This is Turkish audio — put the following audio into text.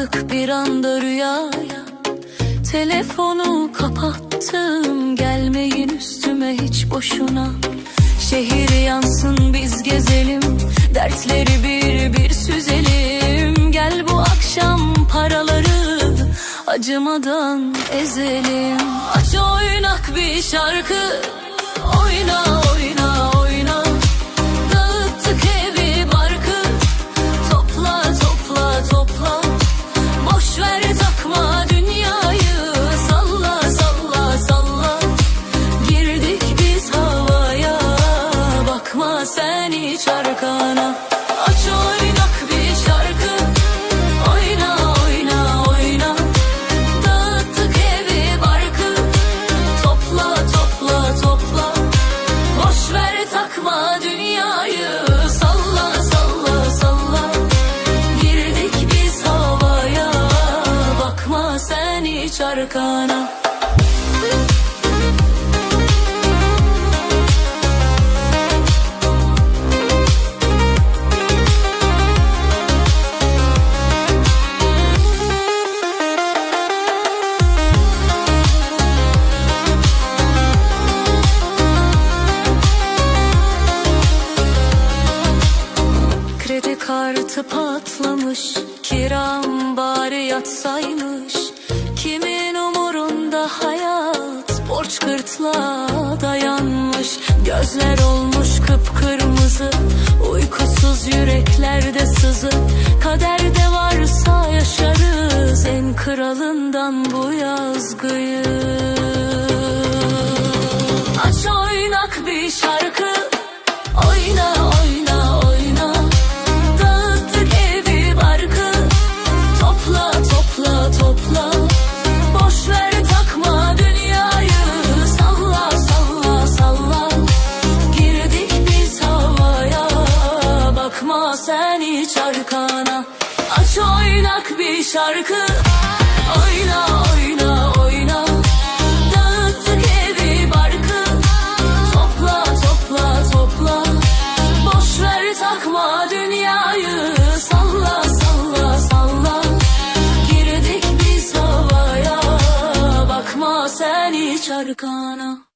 Daldık bir anda rüyaya. Telefonu kapattım Gelmeyin üstüme hiç boşuna. Şehir yansın biz gezelim Dertleri bir bir süzelim. Gel bu akşam paraları Acımadan ezelim. Aç oynak bir şarkı Oyna oyna. Sen hiç arkana Aç oynak bir şarkı. Oyna oyna oyna. Dağıttık evi barkı. Topla topla topla. Boş ver takma dünyayı. Salla salla salla. Girdik biz havaya. Bakma sen hiç arkana Kartı patlamış. Kiram bari yatsaymış. Kimin umurunda hayat? Borç gırtlağa dayanmış. Gözler olmuş kıpkırmızı. Uykusuz yüreklerde sızı. Kaderde varsa yaşarız En kralından bu yazgıyı. Aç oynak bir şarkı. Oyna aç Aç oynak bir şarkı. Oyna oyna oyna. Dağıttık evi barkı. Topla topla topla. Boş ver takma dünyayı. Salla salla salla. Girdik biz havaya. Bakma sen hiç arkana.